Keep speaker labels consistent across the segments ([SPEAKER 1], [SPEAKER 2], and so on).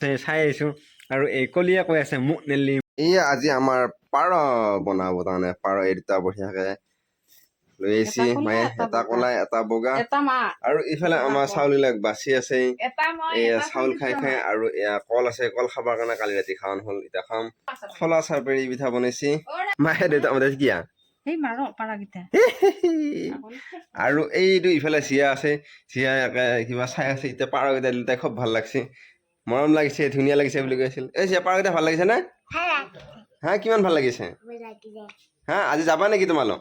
[SPEAKER 1] চাই আহিছোঁ। আৰু এই কলিয়ে কৈ আছে মোক নেলি
[SPEAKER 2] এয়া আজি আমাৰ পাৰ বনাব তাৰমানে পাৰ এই দুটা বঢ়িয়াকে। লৈ আহিছে মায়ে
[SPEAKER 3] এটা
[SPEAKER 2] কলাই এটা বগা। আৰু ইফালে আমাৰ চাউলবিলাক বাচি আছে। এয়া চাউল খাই খাই আৰু এয়া কল আছে কল খাবৰ কাৰণে কালি ৰাতি খাওন হ'ল এতিয়া খাম। খোলা চাপেৰি পিঠা বনাইছে। মায়ে দেউতা মতে কিয়া আৰু এইটো ইফালে চিয়া আছে চিয়া কিবা চাই আছে এতিয়া পাৰকেইটা দিলে তাই খুব ভালো লাগিছে। মৰম লাগিছে ধুনীয়া লাগিছে বুলি কৈ আছিল। এই চিয়া পাৰকেইটা ভালো লাগিছে নে? হা? কিমান ভালো লাগিছে? হা আজি যাবা নেকি তোমালোক?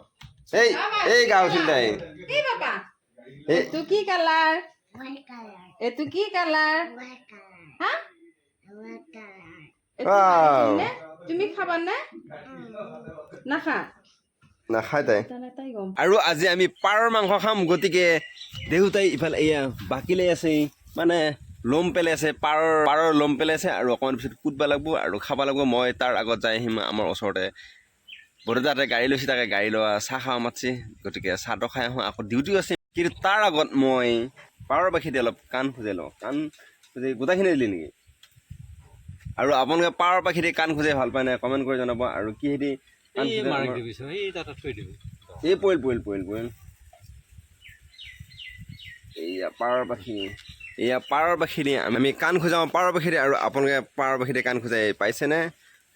[SPEAKER 2] এই এই গা উঠিল তাই।
[SPEAKER 3] কি এইটো কি কালাৰ? এইটো কি কালাৰ? হা? তুমি খাবানে নাখা।
[SPEAKER 2] নাখায় তাই।
[SPEAKER 3] তেনে তাই গম।
[SPEAKER 1] আৰু আজি আমি পাৰৰ মাংস খাম গতিকে দেউতাই ইফালে এয়া বাকিলে আছে মানে লম পেলাই আছে পাৰৰ পাৰৰ লম পেলাই আছে আৰু অকণমান পিছত কুটবা লাগিব আৰু খাব লাগিব। মই তাৰ আগত যাই আহিম আমাৰ ওচৰতে। বৰদেউতাহঁতে গাড়ী লৈছে তাকে গাড়ী লোৱা চাহ খাব মাতিছে গতিকে চাহটো খাই আহোঁ। আকৌ ডিউটিও আছে। কিন্তু তাৰ আগত মই পাৰৰ বাখি দি অলপ কাণ খুজাই লওঁ। কাণ খুজাই গোটাখিনি দিলি নেকি? আৰু আপোনালোকে পাৰৰ পাখি দি কাণ খুজাই ভাল পায় নাই কমেণ্ট কৰি জনাব। আৰু কি
[SPEAKER 4] দিবি।
[SPEAKER 1] এই পৰিল পৰিল পৰিল পৰিল। এইয়া পাৰৰ পাখি এয়া পাৰৰ পাখি দি আমি কাণ খোজাওঁ পাৰৰ পাখি দি আৰু আপোনালোকে পাৰৰ পাখি দি কাণ খোজাই পাইছেনে?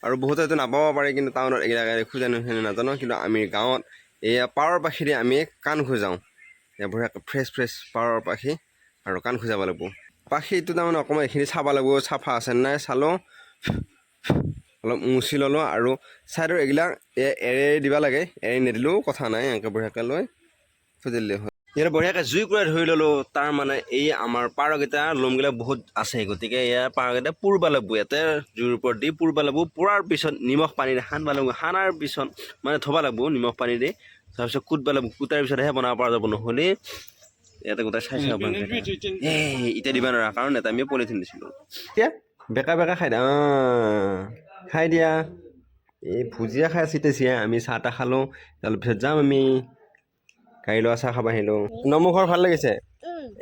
[SPEAKER 1] আৰু বহুতে হয়তো নাপাব পাৰে কিন্তু টাউনত এইবিলাক খোজা নুখোজে নাজানো কিন্তু আমি গাঁৱত এয়া পাৰৰ পাখি দি আমি কাণ খোজাওঁ। বঢ়িয়াকৈ ফ্ৰেছ ফ্ৰেছ পাৰৰ পাখি আৰু কাণ খোজাব লাগিব। পাখিটো তাৰমানে অকণমান এইখিনি চাব লাগিব চাফা আছে নাই চালোঁ। অলপ মুচি ল'লোঁ আৰু ছাইডৰ এইবিলাক এৰে দিব লাগে এৰি নিদিলেও কথা নাই এনেকৈ বঢ়িয়াকৈ লৈ দিলে হয় ইয়াত বঢ়িয়াকৈ জুই কুৰাই ধৰি ল'লোঁ তাৰ মানে এই আমাৰ পাৰকেইটা লোমবিলাক বহুত আছে গতিকে ইয়াৰ পাৰকেইটা পুৰবা লাগিব ইয়াতে জুইৰ ওপৰত দি পুৰবা লাগিব পুৰাৰ পিছত নিমখ পানী দি সানিব লাগিব সানাৰ পিছত মানে থ'ব লাগিব নিমখ পানী দি তাৰপিছত কুটবা লাগিব কুটাৰ পিছতহে বনাব পৰা যাব নহ'লে ইয়াতে গোটেই চাই এই এতিয়া দিব নোৱাৰা কাৰণ এটা আমি পলিথিন দিছিলোঁ। এতিয়া বেকা বেকা খাই দিয়া খাই দিয়া। এই ভুজিয়া খাই চিয়া আমি চাহ তাহ খালোঁ তাৰপিছত যাম আমি। গাড়ী লোৱা চাহ খাব আহিলোঁ। নমু ঘৰ ভাল লাগিছে।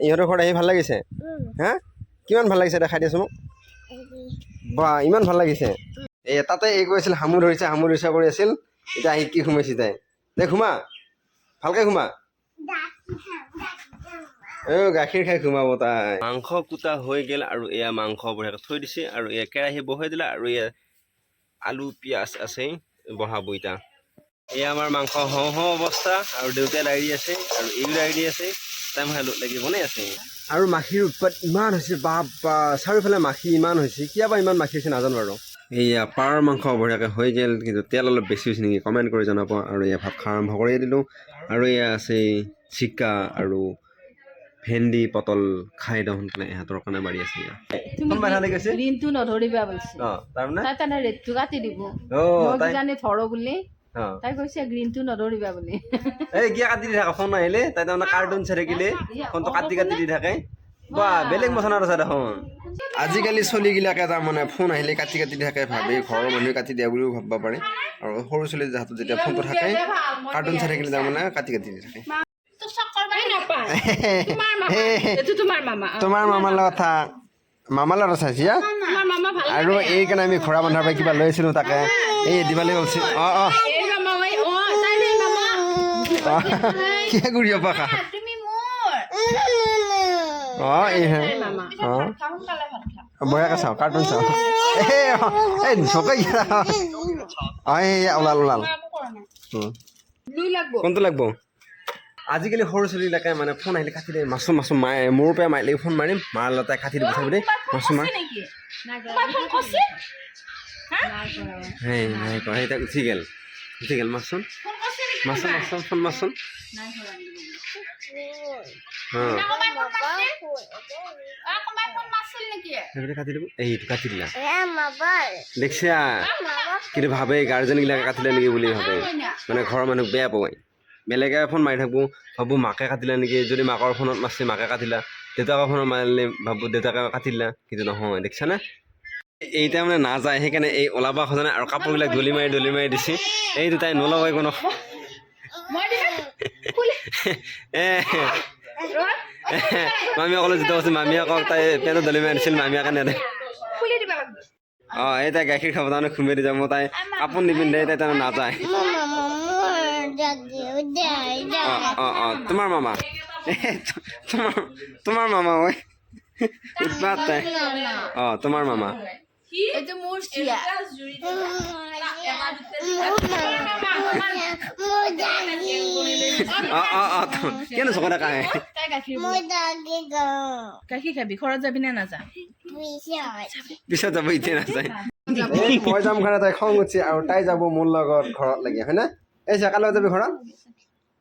[SPEAKER 1] ইহঁতৰ ঘৰত আহি ভাল লাগিছে? হা? কিমান ভাল লাগিছে দেখাই দিয়াচোন মোক। বা ইমান ভাল লাগিছে। এই তাতে এই কৈ আছিল হামু ধৰিছে হামু ধৰিছে কৰি আছিল। এতিয়া আহি কি সোমাইছে তাই? দে সোমা। ভালকৈ সোমা। এ গাখীৰ খাই সোমাব তাই। মাংস কুটা হৈ গ'ল আৰু এয়া মাংস বঢ়িয়াকৈ থৈ দিছে আৰু এয়া কেৰাহী বহাই দিলে আৰু এয়া আলু পিঁয়াজ আছে বহাব এতিয়া এয়া আমাৰ মাংস হওঁ হওঁ অৱস্থা আৰু দেউতাই লাগি আছে আৰু এইও লাগি আছে টাইম লাগি বনাই আছে। আৰু মাখিৰ উৎপাত ইমান হৈছে বাপ বা চাৰিওফালে মাখি ইমান হৈছে কিয় বা ইমান মাখি হৈছে নাজানো বাৰু এয়া পাৰ মাংস বঢ়িয়াকৈ হৈ গ'ল কিন্তু তেল অলপ বেছি হৈছে নেকি কমেণ্ট কৰি জনাব আৰু এয়া ভাত খোৱা আৰম্ভ কৰি দিলোঁ। আৰু এয়া আছে জিকা আৰু ভেন্দি পটল খাই দিওঁ সোনকালে ইহঁতৰ কাৰণে মাৰি আছে
[SPEAKER 3] গ্ৰীণটো নধৰিবা বলছে
[SPEAKER 1] অঁ তাৰমানে?
[SPEAKER 3] ৰেটটো কাটি দিব।
[SPEAKER 1] অঁ
[SPEAKER 3] মই
[SPEAKER 1] তাই
[SPEAKER 3] কিজানি ধৰো বুলি। তাই কৈছে গ্ৰীণটো নধৰিবা বুলি।
[SPEAKER 1] এই কিয় কাটি দি থাকে? ফোন আহিলে তাই তাৰমানে কাৰ্টুন চাই থাকিলে। ফোনটো কাটি কাটি দি থাকে। বা বেলেগ মচনাত আছে দেখোন। আজিকালি চলিগিলাকে তাৰমানে ফোন আহিলে কাটি কাটি দি থাকে ভাবে ঘৰৰ মানুহে কাটি দিয়া বুলিও ভাবিব পাৰে। আৰু সৰু ছোৱালী হাতত যেতিয়া ফোনটো থাকে কাৰ্টুন চাই থাকিলে তাৰমানে কাটি কাটি দি থাকে।
[SPEAKER 3] তোমাৰ মামা।
[SPEAKER 1] তোমাৰ মামাৰ লগত থাক মামাৰ লগত চাইছি আৰু এই কাৰণে আমি ঘোঁৰা বান্ধাৰ পৰা কিবা লৈ আছিলোঁ তাকে। এই দিৱালী বলছি অঁ অঁ। কে গুড়িয়া পাখা?
[SPEAKER 3] তুমি মোর
[SPEAKER 1] ও এই
[SPEAKER 3] হ্যাঁ বয়া
[SPEAKER 1] কা চাও কার্টুন চাও। এ এ সকাই আই ওলাল ওলাল। কোনটো লাগব? আজিকালি সৰু ছোৱালীবিলাকে মানে ফোন আহিলে কাটি দিয়ে মাছো মাছো মায়ে মোৰ পৰা মাৰিলে ফোন মাৰিম মাৰ লতাই কাটি দিব চাবলৈ মাছো মাৰ। সেই নাই কোৱা সেই তাক উঠি গ'ল।
[SPEAKER 3] দেখেন মাসুন
[SPEAKER 1] মাসুন মাসুন ফোন মাসুন দেখছা কিন্তু ভাবে গাৰ্জেন গিলাকে নেকি বুলি ভাবে। মানে ঘৰৰ মানুহ বেয়া পাৱাই বেলেগে ফোন মাৰি থাকোঁ ভাবোঁ মাকে কাটিলা নেকি? যদি মাকৰ ফোনত মাছে মাকে কাটিলা, দেউতাকৰ ফোনত মাৰিলে ভাবোঁ দেউতাকে কাটিলা, কিন্তু নহয় দেখছা দেখিছানে? এইটা মানে নাযায় সেইকাৰণে এই ওলাবা খোজা নাই আৰু কাপোৰবিলাক দলি মাৰি দলি মাৰি দিছে। এই দুটাই নলগাই কোনো।
[SPEAKER 3] মই দিম খুলি
[SPEAKER 1] এ
[SPEAKER 3] ৰ
[SPEAKER 1] মামীয়ে ক'লে যেতিয়া কৈছে মামীয়ে কওক তাই পেণ্টত দলি মাৰি দিছিল মামীয়ে কাৰণে
[SPEAKER 3] খুলি
[SPEAKER 1] অঁ এই তাই গাখীৰ খাব তাৰমানে ঘুমে দি যাব তাই কাপোৰ নিপিন্ধে তাই তাৰমানে নাযায়। অঁ তোমাৰ মামা। তোমাৰ তোমাৰ মামা ঐ। উৎপাত তাই। অঁ তোমাৰ মামা। কি? কেন
[SPEAKER 3] খাবি খরচ যাবি না না
[SPEAKER 1] পিছত। যাব এতিয়া নাযায়। মই যাম ঘৰত তাই খং উঠি আৰু তাই যাব মোৰ লগত ঘৰত লাগি হয় না? এই সকালে যাবি ঘৰত?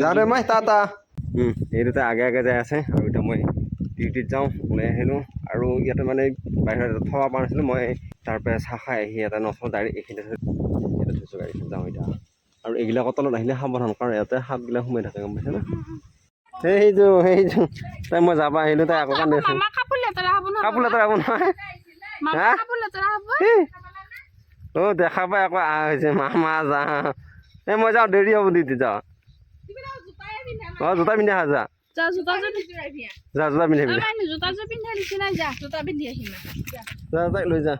[SPEAKER 1] যাওঁ দে মই টাটা এই দুটা আগে আগে যাই আছে আৰু এতিয়া মই ডিউটিত যাওঁ ওলাই আহিলোঁ। আৰু ইয়াতে মানে বাহিৰত এটা থবা পৰা নাছিলোঁ মই তাৰ পৰা চাহ খাই আহি এটা নচল গাড়ী এইখিনিতে থৈ ইয়াতে থৈছোঁ গাড়ীখন যাওঁ এতিয়া। আৰু এইবিলাকৰ তলত আহিলে সাৱধান কাৰণ ইয়াতে সাপবিলাক সোমাই থাকে গম পাইছে ন সেইটো সেইটো তাই মই যাব আহিলোঁ তাই আকৌ কান্দি আছে।
[SPEAKER 3] মামা কাপোৰ লেতেৰা হ'ব ন
[SPEAKER 1] কাপোৰ লেতেৰা হ'ব নহয়। ও দেখা পাই আকৌ আহ হৈছে মা মা যাম এ মই যাওঁ দেৰি হ'ব দিদি যাওঁ অঁ জোতা পিন্ধি আহা যা।
[SPEAKER 3] যা জোতা
[SPEAKER 1] পিন্ধাবি জোতা
[SPEAKER 3] যোৰ
[SPEAKER 1] পিন্ধা
[SPEAKER 3] নিচিনা যা জোতা পিন্ধি আহিম
[SPEAKER 1] যা তাইক লৈ যা।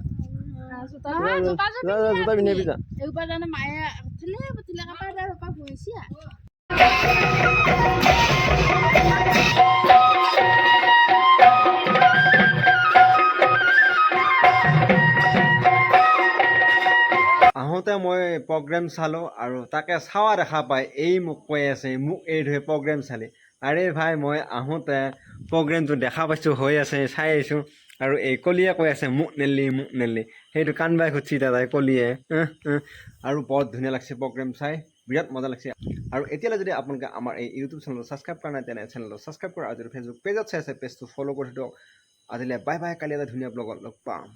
[SPEAKER 3] জোতা পিন্ধাবি
[SPEAKER 1] যা
[SPEAKER 3] মায়ে কাপোৰ
[SPEAKER 1] আহোঁতে মই প্ৰগ্ৰেম চালোঁ আৰু তাকে চাৱা দেখা পাই এই মোক কৈ আছে মোক এই ধৰি প্ৰগ্ৰেম চালি। আৰে ভাই মই আহোঁতে প্ৰগ্ৰেমটো দেখা পাইছোঁ হৈ আছে চাই আহিছোঁ। আৰু এই কলিয়ে কৈ আছে মোক নেলি মোক নেলি। সেইটো কাণবাই খুচি তাই কলিয়ে। আৰু বৰ ধুনীয়া লাগিছে প্ৰগ্ৰেম চাই বিৰাট মজা লাগিছে। আৰু এতিয়ালৈ যদি আপোনালোকে আমাৰ এই ইউটিউব চেনেলটো ছাবস্ক্ৰাইব কৰা নাই তেনে চেনেলটো ছাবস্ক্ৰাইব কৰা আৰু যদি ফেচবুক পেজত চাই আছে পেজটো ফ'ল' কৰি দিয়ক। আজিলৈ বাই বাই কালি এটা ধুনীয়া ব্লগত লগ পাম।